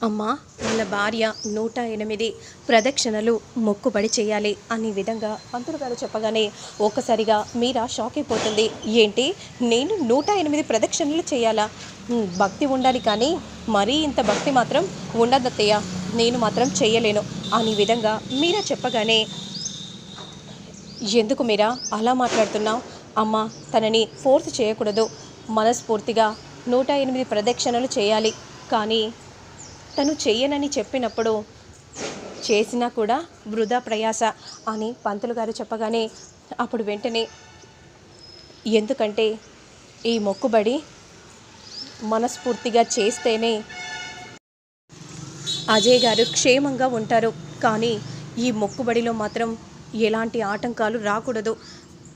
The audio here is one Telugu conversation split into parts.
అమ్మా వాళ్ళ భార్య నూట ఎనిమిది ప్రదక్షిణలు మొక్కుబడి చేయాలి అనే విధంగా పంతులు గారు చెప్పగానే ఒక్కసారిగా మీరా షాక్ అయిపోతుంది. ఏంటి? నేను నూట ఎనిమిది ప్రదక్షిణలు చేయాలా? భక్తి ఉండాలి కానీ మరీ ఇంత భక్తి మాత్రం ఉండదత్తయ్య నేను మాత్రం చేయలేను అనే విధంగా మీరా చెప్పగానే ఎందుకు మీరా? అలా మాట్లాడుతున్నావు? అమ్మ తనని ఫోర్స్ చేయకూడదు. మనస్ఫూర్తిగా నూట ఎనిమిది ప్రదక్షిణలు చేయాలి. కానీ తను చేయనని చెప్పినప్పుడు చేసినా కూడా వృధా ప్రయాస అని పంతులు గారు చెప్పగానే అప్పుడు వెంటనే ఎందుకంటే ఈ మొక్కుబడి మనస్ఫూర్తిగా చేస్తేనే అజయ్ గారు క్షేమంగా ఉంటారు. కానీ ఈ మొక్కుబడిలో మాత్రం ఎలాంటి ఆటంకాలు రాకూడదు.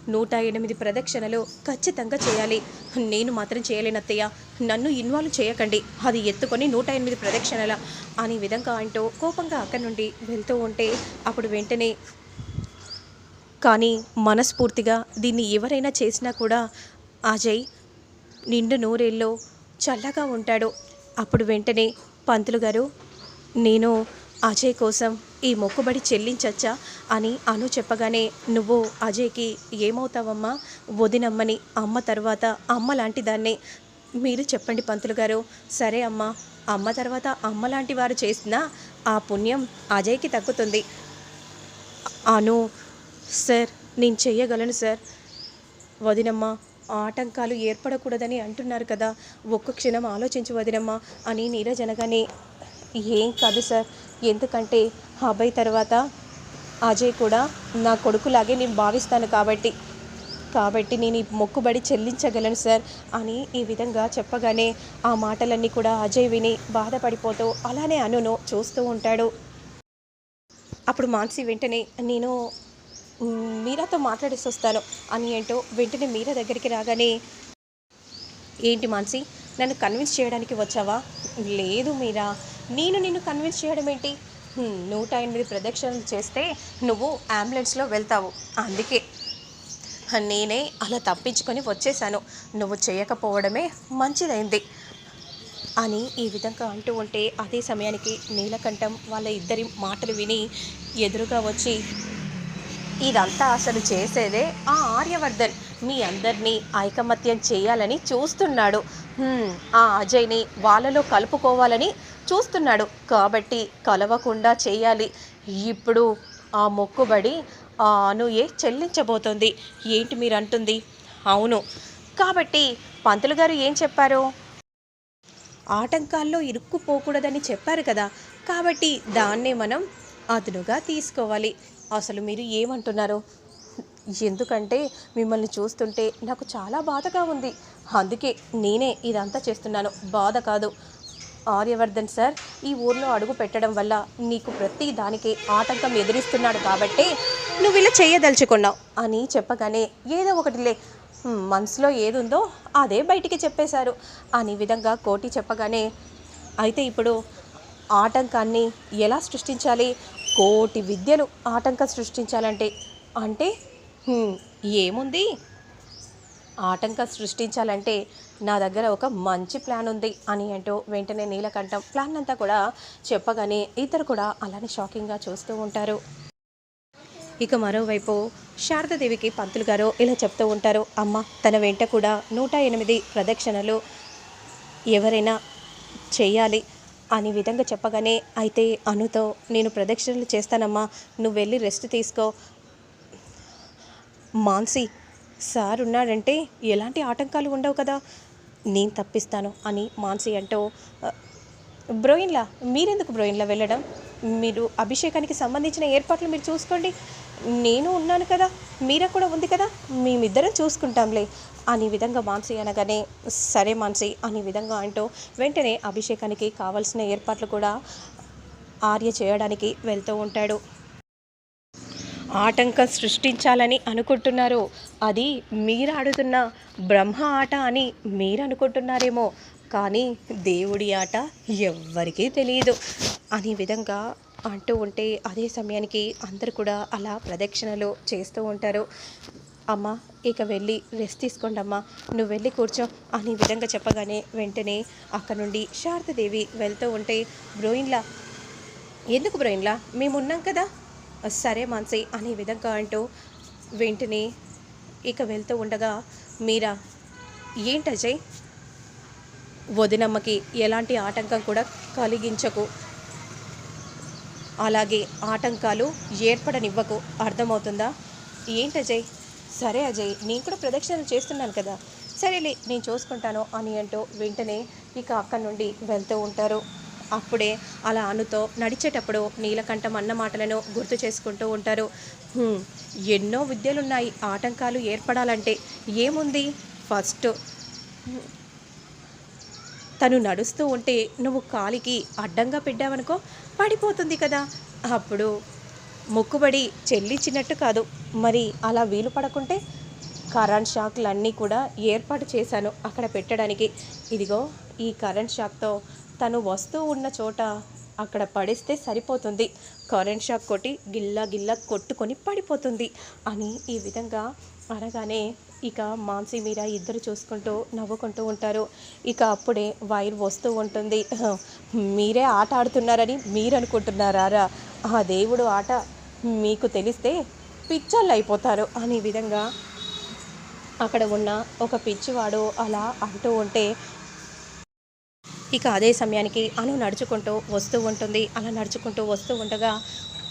నూట ఎనిమిది ప్రదక్షిణలు ఖచ్చితంగా చేయాలి. నేను మాత్రం చేయలేనత్తయ్య నన్ను ఇన్వాల్వ్ చేయకండి. అది ఎత్తుకొని నూట ఎనిమిది ప్రదక్షిణల అనే విధంగా అంటూ కోపంగా అక్కడి నుండి వెళ్తూ ఉంటే అప్పుడు వెంటనే కానీ మనస్ఫూర్తిగా దీన్ని ఎవరైనా చేసినా కూడా అజయ్ నిండు నూరేళ్ళు చల్లగా ఉంటాడు. అప్పుడు వెంటనే పంతులు గారు నేను అజయ్ కోసం ఈ మొక్కుబడి చెల్లించచ్చా అని అను చెప్పగానే నువ్వు అజయ్కి ఏమవుతావమ్మా? వదినమ్మని అమ్మ తర్వాత అమ్మ లాంటి దాన్ని మీరు చెప్పండి పంతులు గారు. సరే అమ్మ అమ్మ తర్వాత అమ్మ లాంటి వారు చేసిన ఆ పుణ్యం అజయ్కి తగ్గుతుంది. అను సార్ నేను చెయ్యగలను సార్. వదినమ్మ ఆటంకాలు ఏర్పడకూడదని అంటున్నారు కదా. ఒక్క క్షణం ఆలోచించు వదినమ్మ అని నీరజ్ అనగానే ఏం కాదు సార్. ఎందుకంటే అభయ్ తర్వాత అజయ్ కూడా నా కొడుకులాగే నేను భావిస్తాను కాబట్టి. కాబట్టి నేను ఈ మొక్కుబడి చెల్లించగలను సార్ అని ఈ విధంగా చెప్పగానే ఆ మాటలన్నీ కూడా అజయ్ విని బాధపడిపోతూ అలానే అనును చూస్తూ ఉంటాడు. అప్పుడు మాన్సి వెంటనే నేను మీరాతో మాట్లాడేసి వస్తాను అని ఏంటో వెంటనే మీరా దగ్గరికి రాగానే ఏంటి మాన్సి నన్ను కన్విన్స్ చేయడానికి వచ్చావా? లేదు మీరా నేను నిన్ను కన్విన్స్ చేయడం ఏంటి? నూట ఎనిమిది ప్రదక్షిణలు చేస్తే నువ్వు అంబులెన్స్లో వెళ్తావు. అందుకే. నేనే అలా తప్పించుకొని వచ్చేసాను. నువ్వు చేయకపోవడమే మంచిదైంది అని ఈ విధంగా అంటూ ఉంటే అదే సమయానికి నీలకంఠం వాళ్ళ ఇద్దరి మాటలు విని ఎదురుగా వచ్చి ఇదంతా అసలు చేసేదే ఆ ఆర్యవర్ధన్. మీ అందరినీ ఐకమత్యం చేయాలని చూస్తున్నాడు. ఆ అజయ్ని వాళ్ళలో కలుపుకోవాలని చూస్తున్నాడు. కాబట్టి కలవకుండా చేయాలి. ఇప్పుడు ఆ మొక్కుబడి ఆ అనుయే చెల్లించబోతోంది. ఏంటి మీరు అంటుంది అవును. కాబట్టి పంతులు గారు ఏం చెప్పారు? ఆటంకాల్లో ఇరుక్కుపోకూడదని చెప్పారు కదా. కాబట్టి దాన్నే మనం అదునుగా తీసుకోవాలి. అసలు మీరు ఏమంటున్నారు? ఎందుకంటే మిమ్మల్ని చూస్తుంటే నాకు చాలా బాధగా ఉంది. అందుకే నేనే ఇదంతా చేస్తున్నాను. బాధ కాదు. ఆర్యవర్ధన్ సార్ ఈ ఊర్లో అడుగు పెట్టడం వల్ల నీకు ప్రతి దానికి ఆటంకం ఎదురిస్తున్నాడు కాబట్టి నువ్వు ఇలా చేయదలుచుకున్నావు అని చెప్పగానే ఏదో ఒకటిలే మనసులో ఏదుందో అదే బయటికి చెప్పేశారు అని విధంగా కోటి చెప్పగానే అయితే ఇప్పుడు ఆటంకాన్ని ఎలా సృష్టించాలి? కోటి విద్యలు ఆటంకం సృష్టించాలంటే అంటే ఏముంది? ఆటంకం సృష్టించాలంటే నా దగ్గర ఒక మంచి ప్లాన్ ఉంది అని అంటూ వెంటనే నీలకంఠం ప్లాన్ అంతా కూడా చెప్పగానే ఇద్దరు కూడా అలానే షాకింగ్గా చూస్తూ ఉంటారు. ఇక మరోవైపు శారదాదేవికి పంతులు గారు ఇలా చెప్తూ ఉంటారు అమ్మ తన వెంట కూడా నూట ఎనిమిది ప్రదక్షిణలు ఎవరైనా చేయాలి అనే విధంగా చెప్పగానే అయితే అనుతో నేను ప్రదక్షిణలు చేస్తానమ్మా నువ్వు వెళ్ళి రెస్ట్ తీసుకో. మాన్సి సార్ ఉన్నాడంటే ఎలాంటి ఆటంకాలు ఉండవు కదా. నేను తప్పిస్తాను అని మాన్సి అంటూ బ్రోయిన్లా? మీరెందుకు బ్రోయిన్లా వెళ్ళడం? మీరు అభిషేకానికి సంబంధించిన ఏర్పాట్లు మీరు చూసుకోండి. నేను ఉన్నాను కదా మీరా కూడా ఉంది కదా మేమిద్దరం చూసుకుంటాంలే అనే విధంగా మాన్సి అనగానే సరే మాన్సి అనే విధంగా అంటూ వెంటనే అభిషేకానికి కావాల్సిన ఏర్పాట్లు కూడా ఆర్య చేయడానికి వెళ్తూ ఉంటాడు. ఆటంకం సృష్టించాలని అనుకుంటున్నారు అది మీరు ఆడుతున్న బ్రహ్మ ఆట అని మీరు అనుకుంటున్నారేమో కానీ దేవుడి ఆట ఎవ్వరికీ తెలియదు. అనే విధంగా అంటూ ఉంటే అదే సమయానికి అందరు కూడా అలా ప్రదక్షిణలు చేస్తూ ఉంటారు. అమ్మా ఇక వెళ్ళి రెస్ట్ తీసుకోండి అమ్మా నువ్వు వెళ్ళి కూర్చో అని విధంగా చెప్పగానే వెంటనే అక్కడ నుండి శారదాదేవి వెళ్తూ ఉంటే బ్రోయిన్లా ఎందుకు బ్రోయిన్లా? మేము ఉన్నాం కదా. సరే మాన్సి అనే విధంగా అంటూ వెంటనే ఇక వెళ్తూ ఉండగా మీరా ఏంటి అజయ్? వదినమ్మకి ఎలాంటి ఆటంకం కూడా కలిగించకు. అలాగే ఆటంకాలు ఏర్పడనివ్వకు. అర్థమవుతుందా? ఏంటి అజయ్? సరే అజయ్ నేను కూడా ప్రదక్షిణలు చేస్తున్నాను కదా. సరేలే నేను చూసుకుంటాను అని అంటూ వెంటనే ఇక అక్కడి నుండి వెళ్తూ ఉంటారు. అప్పుడే అలా అనుతో నడిచేటప్పుడు నీలకంఠం అన్న మాటలను గుర్తు చేసుకుంటూ ఉంటారు. ఎన్నో విద్యలున్నాయి ఆటంకాలు ఏర్పడాలంటే ఏముంది? ఫస్ట్ తను నడుస్తూ ఉంటే నువ్వు కాలికి అడ్డంగా పెట్టావనుకో పడిపోతుంది కదా. అప్పుడు మొక్కుబడి చెల్లించినట్టు కాదు. మరి అలా వీలు పడకుంటే కరెంట్ షాక్లన్నీ కూడా ఏర్పాటు చేశాను అక్కడ పెట్టడానికి. ఇదిగో ఈ కరెంట్ షాక్తో తను వస్తూ ఉన్న చోట అక్కడ పడేస్తే సరిపోతుంది. కరెంట్ షాక్ కొట్టి గిల్లా గిల్లా కొట్టుకొని పడిపోతుంది అని ఈ విధంగా అనగానే ఇక మాన్సి మీరా ఇద్దరు చూసుకుంటూ నవ్వుకుంటూ ఉంటారు. ఇక అప్పుడే వైర్ వస్తూ ఉంటుంది. మీరే ఆట ఆడుతున్నారని మీరు అనుకుంటున్నారా ఆ దేవుడు ఆట మీకు తెలిస్తే పిచ్చళ్ళు అయిపోతారు అనే విధంగా అక్కడ ఉన్న ఒక పిచ్చివాడు అలా అంటూ ఉంటే ఇక అదే సమయానికి అను నడుచుకుంటూ వస్తూ ఉంటుంది. అలా నడుచుకుంటూ వస్తూ ఉండగా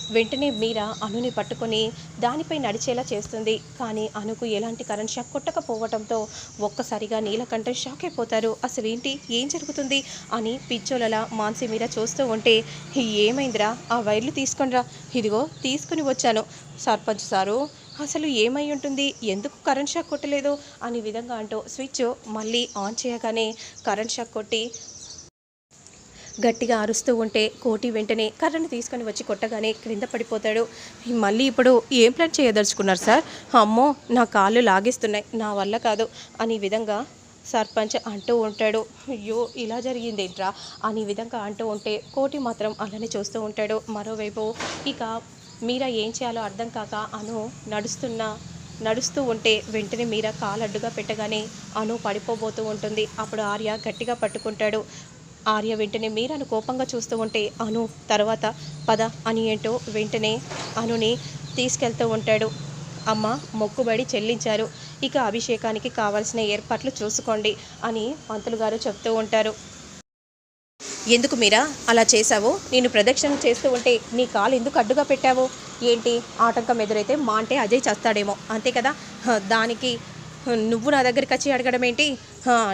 వెంటనే మీరా అనుని పట్టుకొని దానిపై నడిచేలా చేస్తుంది. కానీ అనుకు ఎలాంటి కరెంట్ షాక్ కొట్టకపోవడంతో ఒక్కసారిగా నీలకంఠం షాక్ అయిపోతారు. అసలు ఏంటి ఏం జరుగుతుంది? అని పిచ్చోలలా మాన్సి మీద చూస్తూ ఉంటే ఏమైందిరా? ఆ వైర్లు తీసుకొనిరా ఇదిగో తీసుకుని వచ్చాను. సర్పంచ్ సారు అసలు ఏమై ఉంటుంది? ఎందుకు కరెంట్ షాక్ కొట్టలేదు? అనే విధంగా అంటూ స్విచ్ మళ్ళీ ఆన్ చేయగానే కరెంట్ షాక్ కొట్టి గట్టిగా అరుస్తూ ఉంటే కోటి వెంటనే కర్రను తీసుకొని వచ్చి కొట్టగానే క్రింద పడిపోతాడు. మళ్ళీ ఇప్పుడు ఏం ప్లాన్ చేయదలుచుకున్నారు సార్? అమ్మో నా కాళ్ళు లాగిస్తున్నాయి. నా వల్ల కాదు అనే విధంగా సర్పంచ్ అంటూ ఉంటాడు. అయ్యో ఇలా జరిగిందేంట్రా? అని విధంగా అంటూ ఉంటే కోటి మాత్రం అలానే చూస్తూ ఉంటాడు. మరోవైపు ఇక మీరా ఏం చేయాలో అర్థం కాక అను నడుస్తున్న నడుస్తూ ఉంటే వెంటనే మీరా కాలడ్డుగా పెట్టగానే అను పడిపోబోతూ ఉంటుంది. అప్పుడు ఆర్య గట్టిగా పట్టుకుంటాడు. ఆర్య వెంటనే మీరాను కోపంగా చూస్తూ ఉంటే అను తర్వాత పద అని ఏంటో వెంటనే అనుని తీసుకెళ్తూ ఉంటాడు. అమ్మ మొక్కుబడి చెల్లించారు. ఇక అభిషేకానికి కావాల్సిన ఏర్పాట్లు చూసుకోండి అని మంత్రులు గారు చెప్తూ ఉంటారు. ఎందుకు మీరా అలా చేశావు? నేను ప్రదక్షిణ చేస్తూ ఉంటే నీ కాలు ఎందుకు అడ్డుగా పెట్టావు? ఏంటి? ఆటంకం ఎదురైతే మా అంటే అజయ్ చేస్తాడేమో. అంతే కదా? దానికి నువ్వు నా దగ్గరికి వచ్చి అడగడం ఏంటి?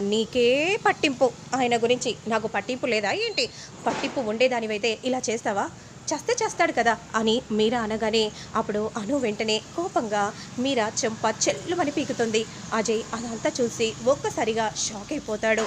నీకే పట్టింపు. ఆయన గురించి నాకు పట్టింపు లేదా ఏంటి? పట్టింపు ఉండేదానివైతే ఇలా చేస్తావా? చేస్తే చేస్తాడు కదా అని మీరా అనగానే అప్పుడు అను వెంటనే కోపంగా మీరా చెంప చెల్లుమని పీకుతుంది. అజయ్ అదంతా చూసి ఒక్కసారిగా షాక్ అయిపోతాడు.